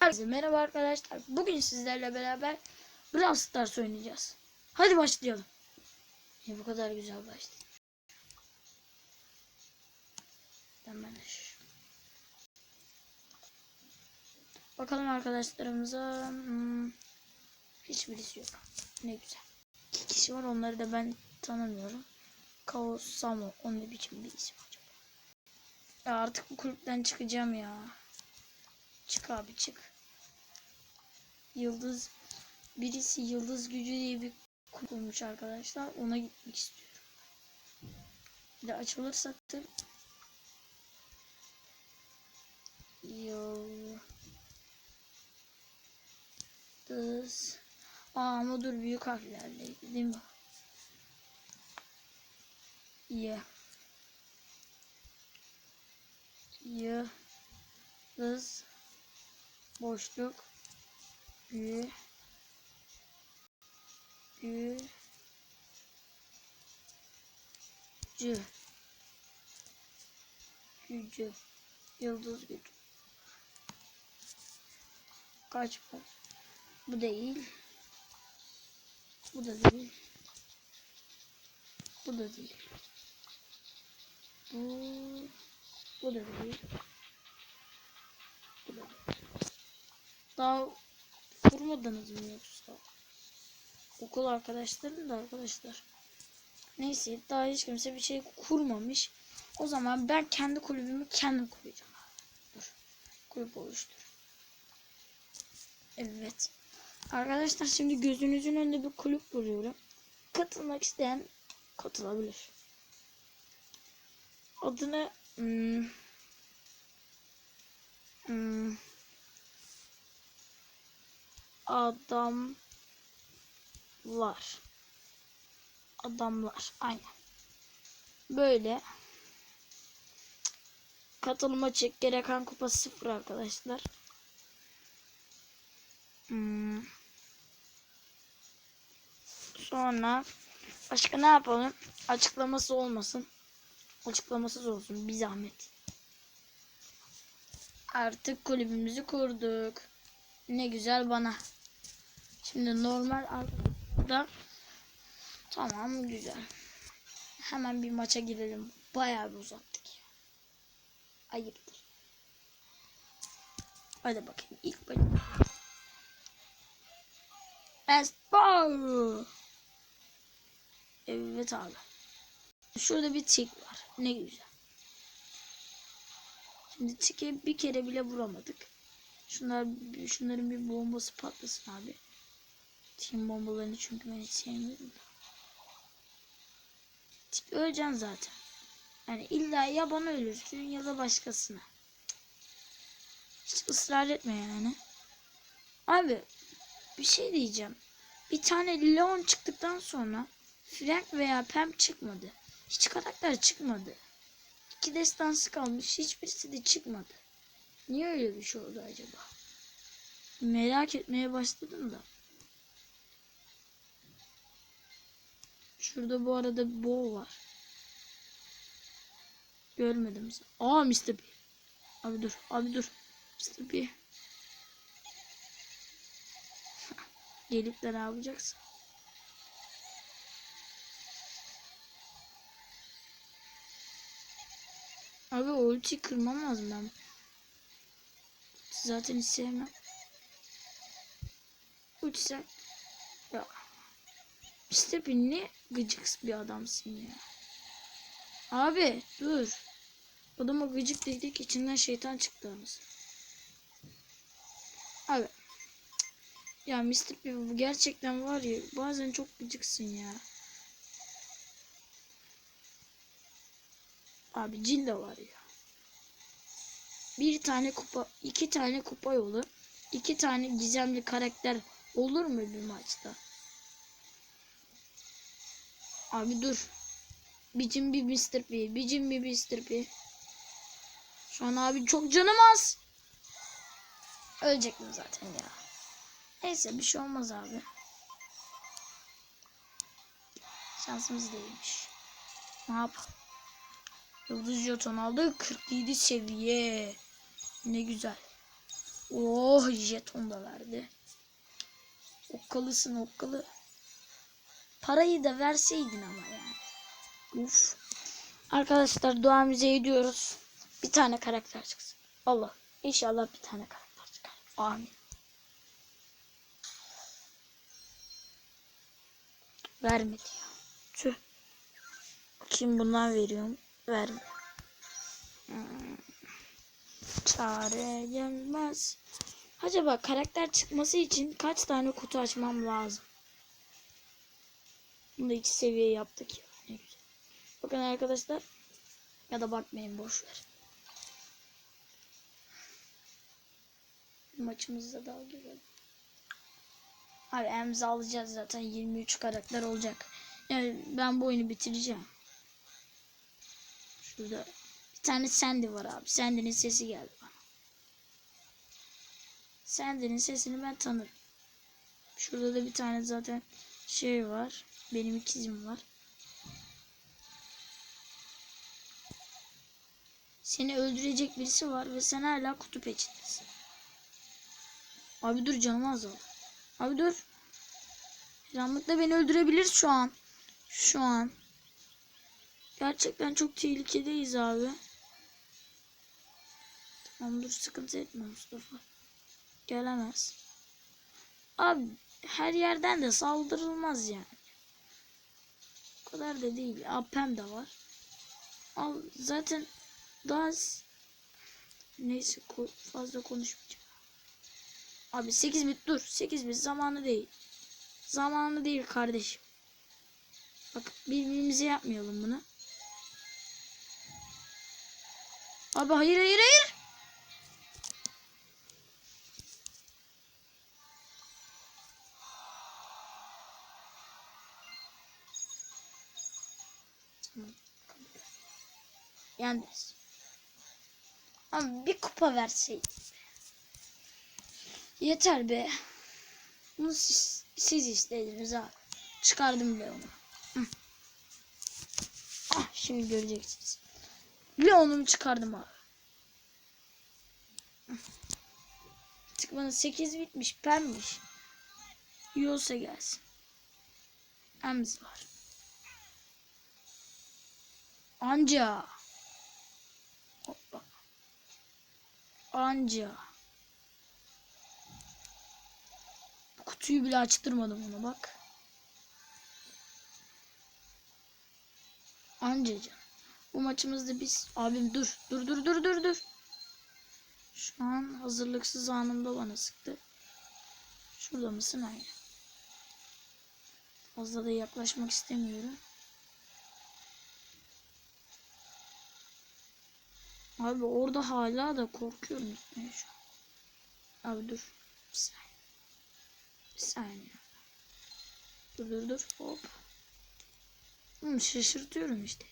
Herkese merhaba arkadaşlar. Bugün sizlerle beraber Brawl Stars oynayacağız. Hadi başlayalım. Ya bu kadar güzel başladı. Hemen şu- Bakalım arkadaşlarımıza. Hmm, hiçbirisi yok. Ne güzel. İki kişi var onları da ben tanımıyorum. Kaos Samo. O ne biçim bir isim acaba? Ya artık bu kulüpten çıkacağım ya. Çık abi çık. Yıldız birisi yıldız gücü diye bir kulüp olmuş arkadaşlar. Ona gitmek istiyorum. Bir de açılırsak da Yıldız Aa ama dur büyük harflerleydi değil mi? Y Yıldız boşluk Gü Gü Cü Gücü Yıldız gücü Kaç var? Bu değil. Bu da değil. Bu da değil. Bu bu da değil. Daha kurmadınız mı yoksa? Okul arkadaşlarım da arkadaşlar. Neyse daha hiç kimse bir şey kurmamış. O zaman ben kendi kulübümü kendim kuracağım. Dur. Kulüp oluştur. Evet. Arkadaşlar şimdi gözünüzün önünde bir kulüp kuruyorum. Katılmak isteyen katılabilir. Adını hmm, hmm, adamlar adamlar aynen böyle katılıma çek gereken kupa sıfır arkadaşlar Hmm. Sonra başka ne yapalım? Açıklaması olmasın. Açıklamasız olsun bir zahmet. Artık kulübümüzü kurduk. Ne güzel bana. Şimdi normal arkada tamam güzel. Hemen bir maça girelim. Bayağı bir uzattık. Ayıptır. Hadi bakayım ilk bölüm. Espo. Evet abi. Şurada bir tik var. Ne güzel. Şimdi tike bir kere bile vuramadık. Şunlar, şunların bir bombası patlasın abi. Tim bombalarını çünkü ben hiç sevmiyorum da. Tik öleceksin zaten. Yani illa ya bana ölürsün ya da başkasına. Hiç ısrar etme yani. Abi bir şey diyeceğim. Bir tane Leon çıktıktan sonra Frank veya Pam çıkmadı. Hiç karakter çıkmadı. İki destansı kalmış. Hiçbirisi de çıkmadı. Niye öyle bir şey oldu acaba? Merak etmeye başladım da. Şurada bu arada Bo var. Görmedim. Aa Mr. P. Abi dur. Abi dur. Mr. P. Gelip de ne yapacaksın? Abi o ultiyi kırmam lazım ben. Zaten hiç sevmem. Ulti. Ya. İşte bir gıcık bir adamsın ya. Abi dur. Adama gıcık dedik içinden şeytan çıktı anasını. Abi ya Mr. P bu gerçekten var ya bazen çok gıcıksın ya. Abi Cilda var ya. Bir tane kupa, iki tane kupa yolu, iki tane gizemli karakter olur mu bir maçta? Abi dur. Bicim bir Mr. P, bicim bir Mr. P. Şu an abi çok canım az. Ölecektim zaten ya. Neyse bir şey olmaz abi. Şansımız değilmiş. Ne yapalım? Yıldız jeton aldı. 47 seviye. Ne güzel. Oh jeton da verdi. Okkalısın okkalı. Parayı da verseydin ama yani. Uf. Arkadaşlar duamıza ediyoruz. Bir tane karakter çıksın. Allah. İnşallah bir tane karakter çıkar. Amin. Vermedi ya. Tüh. Kim bundan veriyorum? Vermiyor. Hmm. Çare gelmez. Acaba karakter çıkması için kaç tane kutu açmam lazım? Bunu da iki seviye yaptık ya. Ne güzel. Bakın arkadaşlar. Ya da bakmayın boş ver. Maçımızda dalga geçelim. Abi emzi alacağız zaten 23 karakter olacak. Yani ben bu oyunu bitireceğim. Şurada bir tane Sandy var abi. Sandy'nin sesi geldi bana. Sandy'nin sesini ben tanırım. Şurada da bir tane zaten şey var. Benim ikizim var. Seni öldürecek birisi var ve sen hala kutu peçindesin. Abi dur canım azal. Abi dur. Karanlıkta beni öldürebilir şu an. Şu an. Gerçekten çok tehlikedeyiz abi. Tamam dur sıkıntı etme Mustafa. Gelemez. Abi her yerden de saldırılmaz yani. O kadar da değil. Apem de var. Al zaten daha neyse fazla konuşmayacağım. Abi 8 bit dur. 8 bit zamanı değil. Zamanı değil kardeşim. Bak birbirimize yapmayalım bunu. Abi hayır hayır hayır. Yalnız. Ama bir kupa verseydin. Yeter be. Bunu siz, siz istediniz abi. Çıkardım Leon'u. Hı. Ah şimdi göreceksiniz. Leon'umu çıkardım abi. Artık bana 8 bitmiş pemmiş. İyi olsa gelsin. Ems var. Anca. Hoppa. Anca. Kutuyu bile açtırmadım ona bak. Anca can. Bu maçımızda biz abim dur dur dur dur dur dur. Şu an hazırlıksız anımda bana sıktı. Şurada mısın aynı? Fazla da yaklaşmak istemiyorum. Abi orada hala da korkuyorum gitmeye şu an. Abi dur. Bir saniye. Bir saniye. Dur dur dur. Hop. Hı, şaşırtıyorum işte.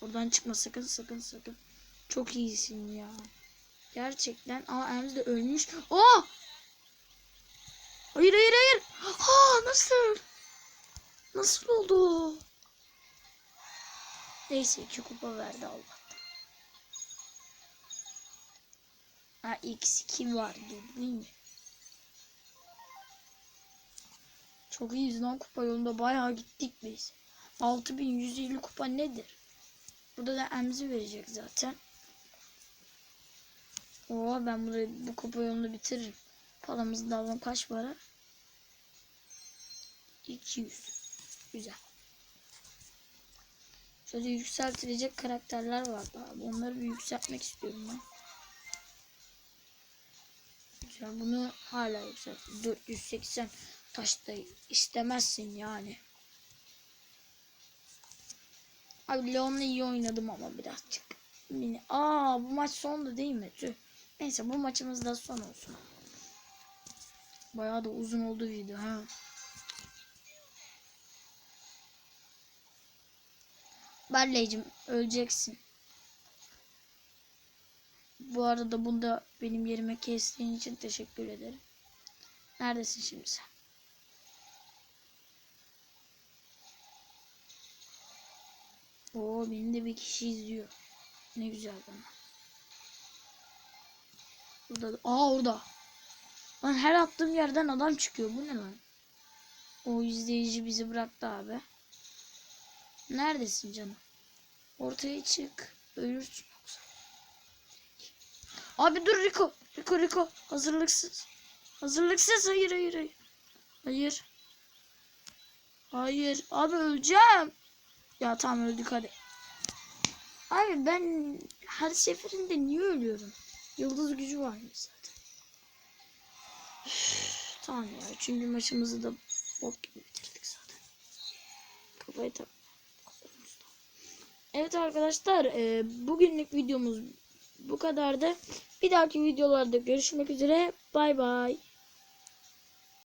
Oradan çıkma sakın sakın sakın. Çok iyisin ya. Gerçekten. Aa Ems de ölmüş. Oh! Hayır hayır hayır. Aa nasıl? Nasıl oldu? Neyse iki kupa verdi Allah'tan. Ha x2 var değil mi? Çok iyiyiz lan kupa yolunda bayağı gittik biz. 6150 kupa nedir? Burada da emzi verecek zaten. Oo ben burayı bu kupa yolunu bitiririm. Paramızı da kaç para? 200. Güzel. Şöyle yükseltilecek karakterler var abi. Onları bir yükseltmek istiyorum ben. Güzel bunu hala yükselt. 480 taşta istemezsin yani. Abi Leon'la iyi oynadım ama birazcık. Mini. Aa bu maç sondu değil mi? Tüh. Neyse bu maçımız da son olsun. Bayağı da uzun oldu video ha. Barley'cim öleceksin. Bu arada bunda benim yerime kestiğin için teşekkür ederim. Neredesin şimdi sen? Oo beni de bir kişi izliyor. Ne güzel bana. Burada da. Aa orada. Lan her attığım yerden adam çıkıyor. Bu ne lan? O izleyici bizi bıraktı abi. Neredesin canım? Ortaya çık. Ölürsün yoksa. Abi dur Rico. Rico Rico. Hazırlıksız. Hazırlıksız. Hayır hayır hayır. Hayır. Hayır. Abi öleceğim. Ya tamam öldük hadi. Abi ben her seferinde niye ölüyorum? Yıldız gücü varmış zaten. Üf, tamam ya. Üçüncü maçımızı da bok gibi bitirdik zaten. Kafayı tak. Evet arkadaşlar e, bugünlük videomuz bu kadardı. Bir dahaki videolarda görüşmek üzere. Bay bay.